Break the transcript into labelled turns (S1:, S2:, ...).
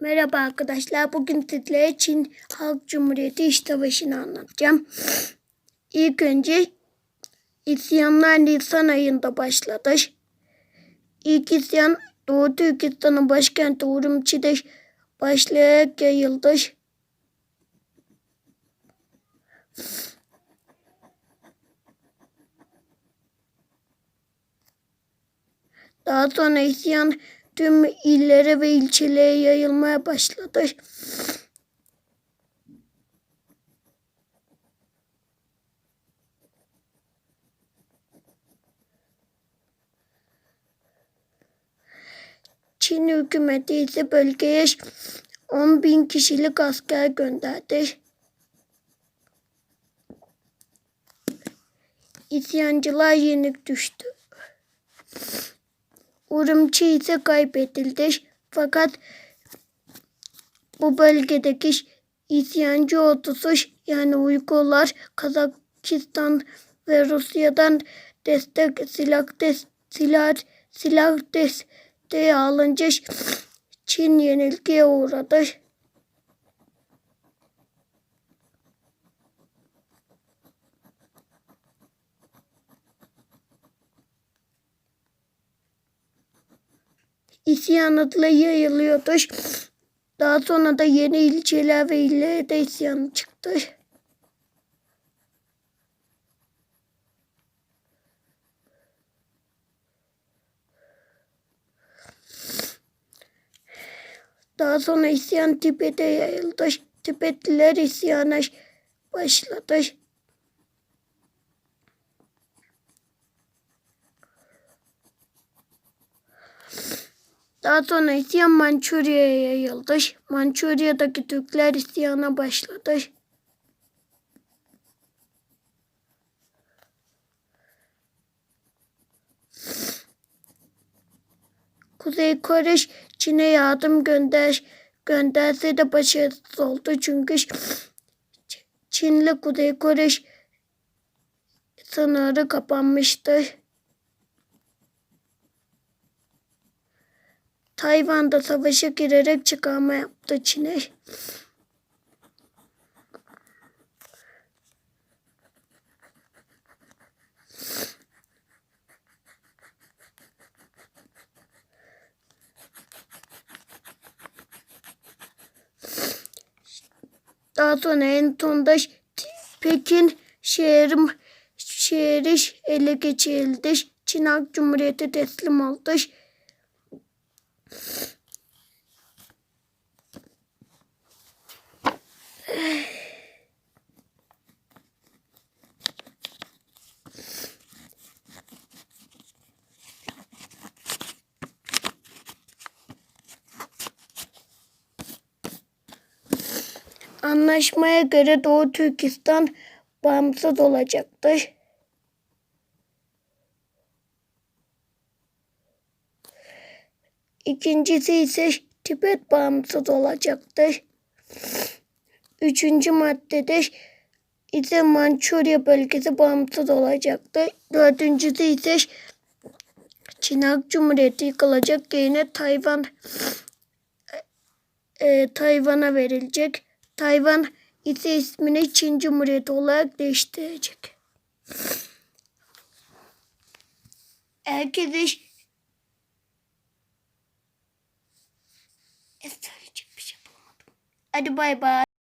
S1: Merhaba arkadaşlar. Bugün sizlere Çin Halk Cumhuriyeti İş Savaşı'nı anlatacağım. İlk önce isyanlar Nisan ayında başladı. İlk isyan Doğu Türkistan'ın başkenti Urumçi'de başlayarak yayıldı. Daha sonra isyan tüm illere ve ilçelere yayılmaya başladı. Çin hükümeti ise bölgeye 10 bin kişilik asker gönderdi. İsyancılar yenik düştü. Urumçi ise kaybedildi. Fakat bu bölgedeki isyancı ordusu yani Uygurlar Kazakistan ve Rusya'dan destek silah des, silah silah desteği alınca Çin yenilgiye uğradı. İsyan adıyla yayılıyordu. Daha sonra da yeni ilçeler ve illere isyan çıktı. Daha sonra isyan Tibet'e yayıldı. Tibetliler isyana başladı. Daha sonra isyan Mançurya'ya yayıldı. Mançurya'daki Türkler isyana başladı. Kuzey Kore Çin'e yardım gönder gönderse de başarısız oldu. Çünkü Çin'le Kuzey Kore sınırı kapanmıştı. Tayvan'da savaşa girerek çıkarma yaptı Çin'e. Daha sonra en sonunda Pekin şehrim şehri ele geçirildi. Çin Halk Cumhuriyeti teslim oldu. Anlaşmaya göre Doğu Türkistan bağımsız olacaktır. İkincisi ise Tibet bağımsız olacaktır. Üçüncü maddede ise Mançurya bölgesi bağımsız olacaktır. Dördüncüsü ise Çin Halk Cumhuriyeti yıkılacak yerine Tayvan e, Tayvan'a verilecek. Tayvan ise ismini Çin Cumhuriyeti olarak değiştirecek. Herkese Hadi bay bay.